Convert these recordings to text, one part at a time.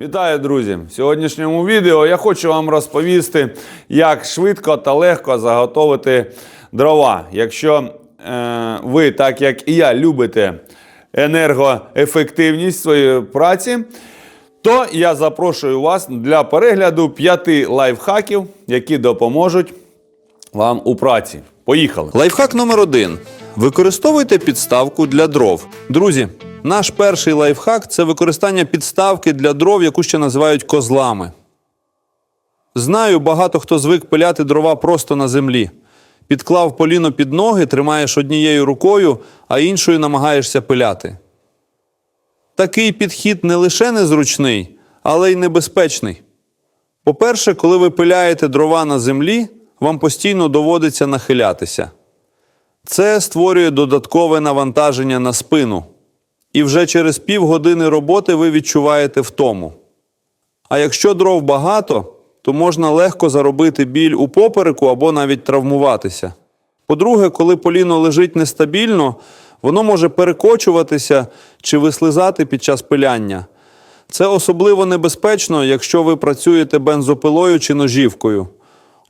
Вітаю, друзі! В сьогоднішньому відео я хочу вам розповісти, як швидко та легко заготовити дрова. Якщо е, ви, так як і я, любите енергоефективність своєї праці, то я запрошую вас для перегляду п'яти лайфхаків, які допоможуть вам у праці. Поїхали! Лайфхак номер один. Використовуйте підставку для дров. Друзі, наш перший лайфхак це використання підставки для дров, яку ще називають козлами. Знаю, багато хто звик пиляти дрова просто на землі. Підклав поліно під ноги, тримаєш однією рукою, а іншою намагаєшся пиляти. Такий підхід не лише незручний, але й небезпечний. По-перше, коли ви пиляєте дрова на землі, вам постійно доводиться нахилятися. Це створює додаткове навантаження на спину. І вже через півгодини роботи ви відчуваєте втому. А якщо дров багато, то можна легко заробити біль у попереку або навіть травмуватися. По-друге, коли поліно лежить нестабільно, воно може перекочуватися чи вислизати під час пиляння. Це особливо небезпечно, якщо ви працюєте бензопилою чи ножівкою.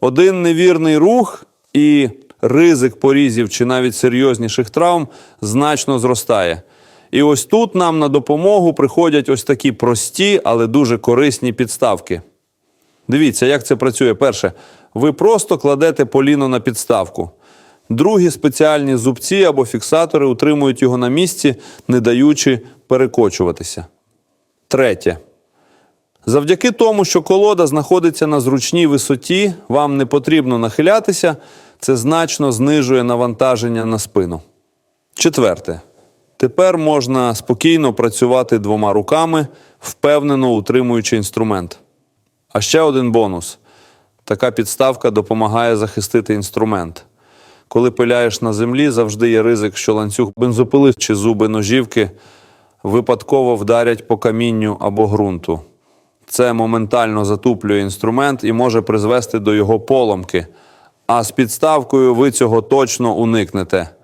Один невірний рух і ризик порізів чи навіть серйозніших травм значно зростає. І ось тут нам на допомогу приходять ось такі прості, але дуже корисні підставки. Дивіться, як це працює. Перше, ви просто кладете поліно на підставку. Другі спеціальні зубці або фіксатори утримують його на місці, не даючи перекочуватися. Третє. Завдяки тому, що колода знаходиться на зручній висоті, вам не потрібно нахилятися, це значно знижує навантаження на спину. Четверте. Тепер можна спокійно працювати двома руками, впевнено утримуючи інструмент. А ще один бонус: така підставка допомагає захистити інструмент. Коли пиляєш на землі, завжди є ризик, що ланцюг бензопили чи зуби ножівки випадково вдарять по камінню або ґрунту. Це моментально затуплює інструмент і може призвести до його поломки. А з підставкою ви цього точно уникнете.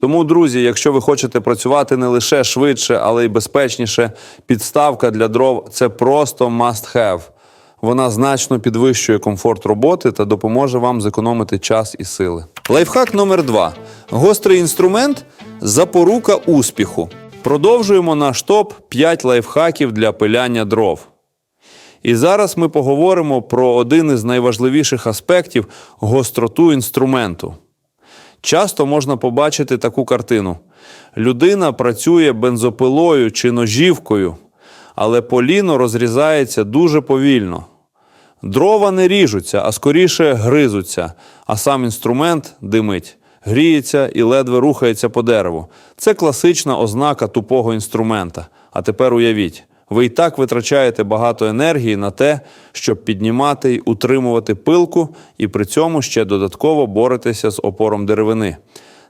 Тому, друзі, якщо ви хочете працювати не лише швидше, але й безпечніше, підставка для дров це просто must have. Вона значно підвищує комфорт роботи та допоможе вам зекономити час і сили. Лайфхак номер два. Гострий інструмент запорука успіху. Продовжуємо наш топ 5 лайфхаків для пиляння дров. І зараз ми поговоримо про один із найважливіших аспектів гостроту інструменту. Часто можна побачити таку картину: людина працює бензопилою чи ножівкою, але поліно розрізається дуже повільно. Дрова не ріжуться, а скоріше гризуться, а сам інструмент димить, гріється і ледве рухається по дереву. Це класична ознака тупого інструмента. А тепер уявіть, ви і так витрачаєте багато енергії на те, щоб піднімати й утримувати пилку, і при цьому ще додатково боретеся з опором деревини.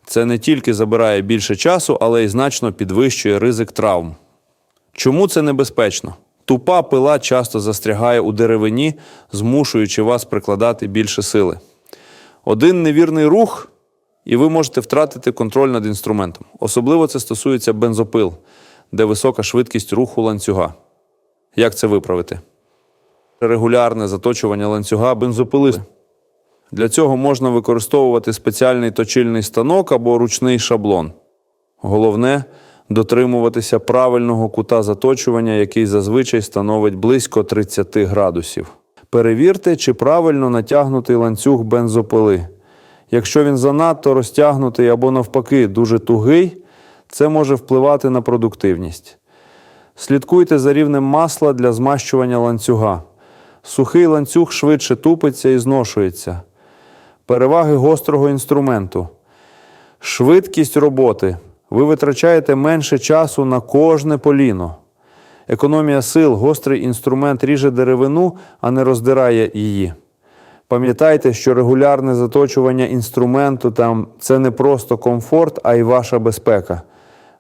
Це не тільки забирає більше часу, але й значно підвищує ризик травм. Чому це небезпечно? Тупа пила часто застрягає у деревині, змушуючи вас прикладати більше сили. Один невірний рух, і ви можете втратити контроль над інструментом. Особливо це стосується бензопил, де висока швидкість руху ланцюга. Як це виправити? Регулярне заточування ланцюга бензопили. Для цього можна використовувати спеціальний точильний станок або ручний шаблон. Головне дотримуватися правильного кута заточування, який зазвичай становить близько 30 градусів. Перевірте, чи правильно натягнутий ланцюг бензопили. Якщо він занадто розтягнутий або навпаки дуже тугий, це може впливати на продуктивність. Слідкуйте за рівнем масла для змащування ланцюга. Сухий ланцюг швидше тупиться і зношується. Переваги гострого інструменту. Швидкість роботи. Ви витрачаєте менше часу на кожне поліно. Економія сил, гострий інструмент ріже деревину, а не роздирає її. Пам'ятайте, що регулярне заточування інструменту там це не просто комфорт, а й ваша безпека.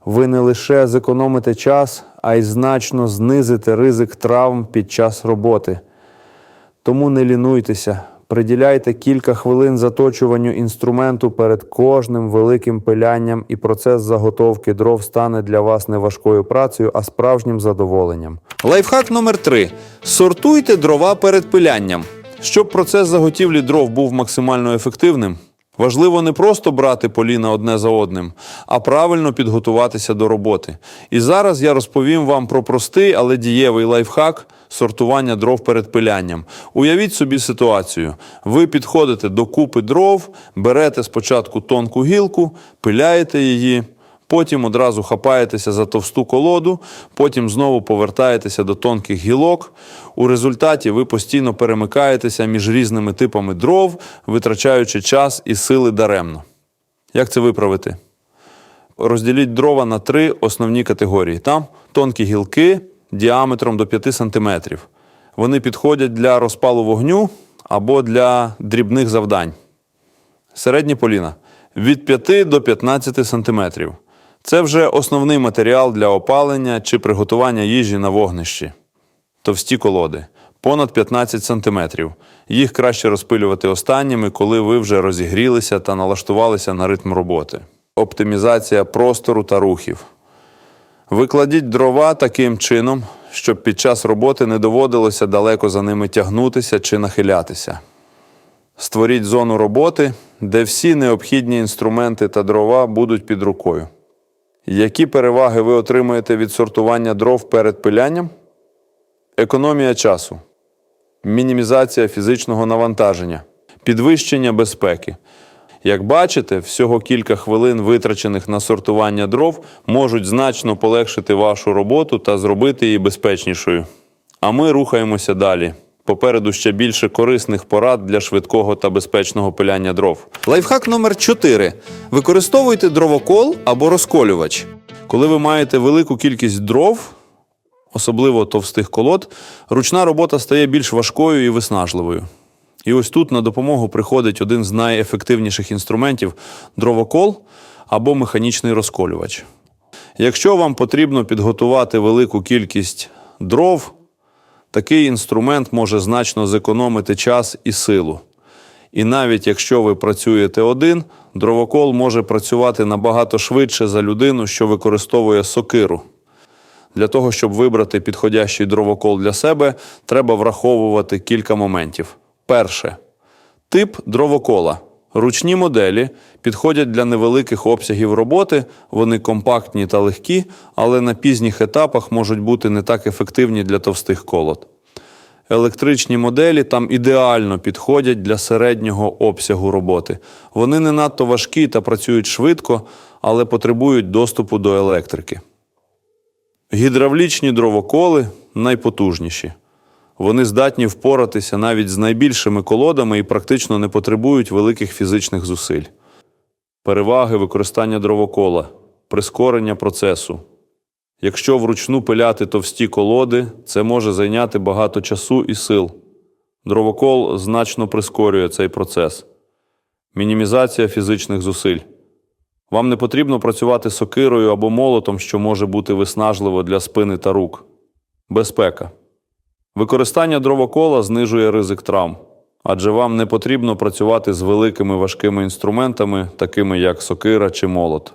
Ви не лише зекономите час, а й значно знизите ризик травм під час роботи. Тому не лінуйтеся, Приділяйте кілька хвилин заточуванню інструменту перед кожним великим пилянням, і процес заготовки дров стане для вас не важкою працею, а справжнім задоволенням. Лайфхак номер 3 Сортуйте дрова перед пилянням. Щоб процес заготівлі дров був максимально ефективним, важливо не просто брати поліна одне за одним, а правильно підготуватися до роботи. І зараз я розповім вам про простий, але дієвий лайфхак сортування дров перед пилянням. Уявіть собі ситуацію: ви підходите до купи дров, берете спочатку тонку гілку, пиляєте її. Потім одразу хапаєтеся за товсту колоду, потім знову повертаєтеся до тонких гілок. У результаті ви постійно перемикаєтеся між різними типами дров, витрачаючи час і сили даремно. Як це виправити? Розділіть дрова на три основні категорії. Там тонкі гілки діаметром до 5 см. Вони підходять для розпалу вогню або для дрібних завдань. Середні поліна від 5 до 15 см. Це вже основний матеріал для опалення чи приготування їжі на вогнищі. Товсті колоди понад 15 см. Їх краще розпилювати останніми, коли ви вже розігрілися та налаштувалися на ритм роботи. Оптимізація простору та рухів. Викладіть дрова таким чином, щоб під час роботи не доводилося далеко за ними тягнутися чи нахилятися. Створіть зону роботи, де всі необхідні інструменти та дрова будуть під рукою. Які переваги ви отримуєте від сортування дров перед пилянням? Економія часу, мінімізація фізичного навантаження, підвищення безпеки. Як бачите, всього кілька хвилин, витрачених на сортування дров, можуть значно полегшити вашу роботу та зробити її безпечнішою. А ми рухаємося далі. Попереду ще більше корисних порад для швидкого та безпечного пиляння дров. Лайфхак номер 4. Використовуйте дровокол або розколювач. Коли ви маєте велику кількість дров, особливо товстих колод, ручна робота стає більш важкою і виснажливою. І ось тут на допомогу приходить один з найефективніших інструментів дровокол або механічний розколювач. Якщо вам потрібно підготувати велику кількість дров, такий інструмент може значно зекономити час і силу. І навіть якщо ви працюєте один, дровокол може працювати набагато швидше за людину, що використовує сокиру. Для того, щоб вибрати підходящий дровокол для себе, треба враховувати кілька моментів. Перше тип дровокола. Ручні моделі підходять для невеликих обсягів роботи, вони компактні та легкі, але на пізніх етапах можуть бути не так ефективні для товстих колод. Електричні моделі там ідеально підходять для середнього обсягу роботи. Вони не надто важкі та працюють швидко, але потребують доступу до електрики. Гідравлічні дровоколи найпотужніші. Вони здатні впоратися навіть з найбільшими колодами і практично не потребують великих фізичних зусиль. Переваги використання дровокола, прискорення процесу. Якщо вручну пиляти товсті колоди, це може зайняти багато часу і сил. Дровокол значно прискорює цей процес. Мінімізація фізичних зусиль. Вам не потрібно працювати сокирою або молотом, що може бути виснажливо для спини та рук. Безпека. Використання дровокола знижує ризик травм, адже вам не потрібно працювати з великими важкими інструментами, такими як сокира чи молот.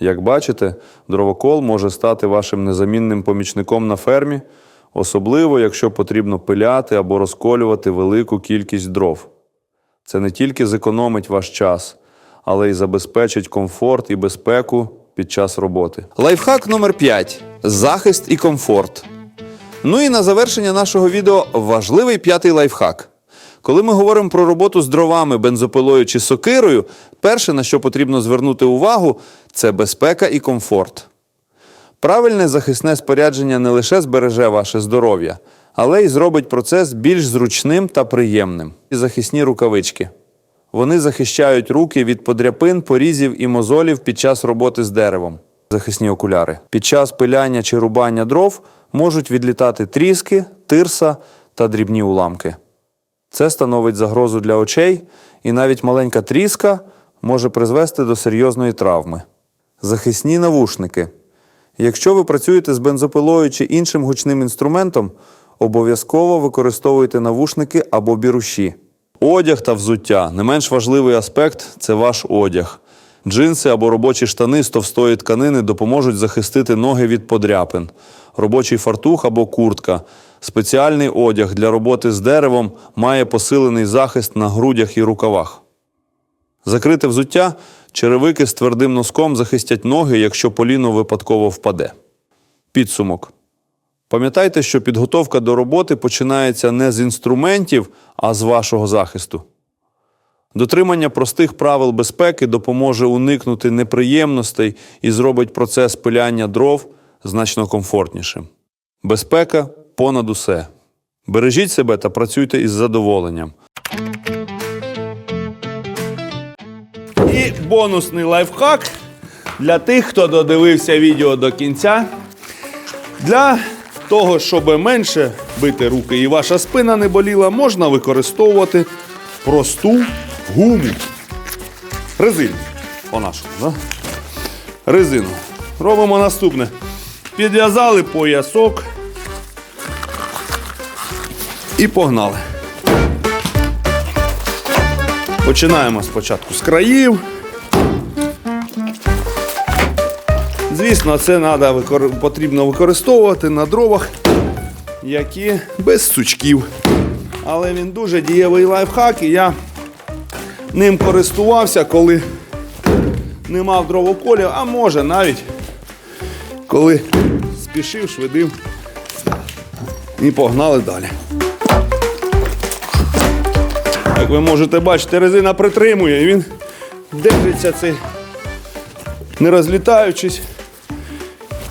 Як бачите, дровокол може стати вашим незамінним помічником на фермі, особливо якщо потрібно пиляти або розколювати велику кількість дров. Це не тільки зекономить ваш час, але й забезпечить комфорт і безпеку під час роботи. Лайфхак номер 5. Захист і комфорт. Ну і на завершення нашого відео важливий п'ятий лайфхак. Коли ми говоримо про роботу з дровами, бензопилою чи сокирою, перше, на що потрібно звернути увагу, це безпека і комфорт. Правильне захисне спорядження не лише збереже ваше здоров'я, але й зробить процес більш зручним та приємним. І захисні рукавички. Вони захищають руки від подряпин, порізів і мозолів під час роботи з деревом. Захисні окуляри. Під час пиляння чи рубання дров можуть відлітати тріски, тирса та дрібні уламки. Це становить загрозу для очей, і навіть маленька тріска може призвести до серйозної травми. Захисні навушники. Якщо ви працюєте з бензопилою чи іншим гучним інструментом, обов'язково використовуйте навушники або біруші. Одяг та взуття. Не менш важливий аспект це ваш одяг. Джинси або робочі штани з товстої тканини допоможуть захистити ноги від подряпин. Робочий фартух або куртка. Спеціальний одяг для роботи з деревом має посилений захист на грудях і рукавах. Закрите взуття черевики з твердим носком захистять ноги, якщо поліно випадково впаде. Підсумок. Пам'ятайте, що підготовка до роботи починається не з інструментів, а з вашого захисту. Дотримання простих правил безпеки допоможе уникнути неприємностей і зробить процес пиляння дров значно комфортнішим. Безпека понад усе. Бережіть себе та працюйте із задоволенням. І бонусний лайфхак для тих, хто додивився відео до кінця. Для того, щоб менше бити руки і ваша спина не боліла, можна використовувати просту гуму. Резину. По-нашому, да? Резину. Робимо наступне. Підв'язали поясок і погнали. Починаємо спочатку з країв. Звісно, це надо, потрібно використовувати на дровах, які без сучків. Але він дуже дієвий лайфхак, і я ним користувався, коли не мав дровоколів, а може навіть коли спішив, швидив і погнали далі. Як ви можете бачити, резина притримує і він держиться цей, не розлітаючись.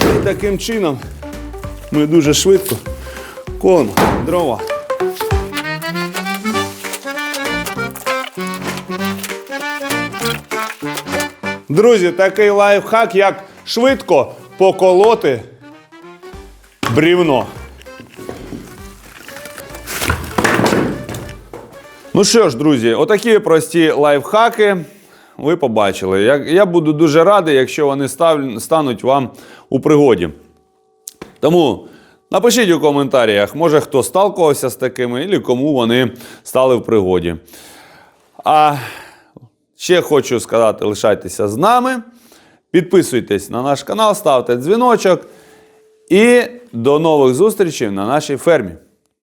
І таким чином ми дуже швидко колемо дрова. Друзі, такий лайфхак, як швидко поколоти брівно. Ну що ж, друзі, отакі прості лайфхаки ви побачили. Я, я буду дуже радий, якщо вони став, стануть вам у пригоді. Тому напишіть у коментарях, може хто сталкувався з такими, і кому вони стали в пригоді. А ще хочу сказати: лишайтеся з нами, підписуйтесь на наш канал, ставте дзвіночок. І до нових зустрічей на нашій фермі.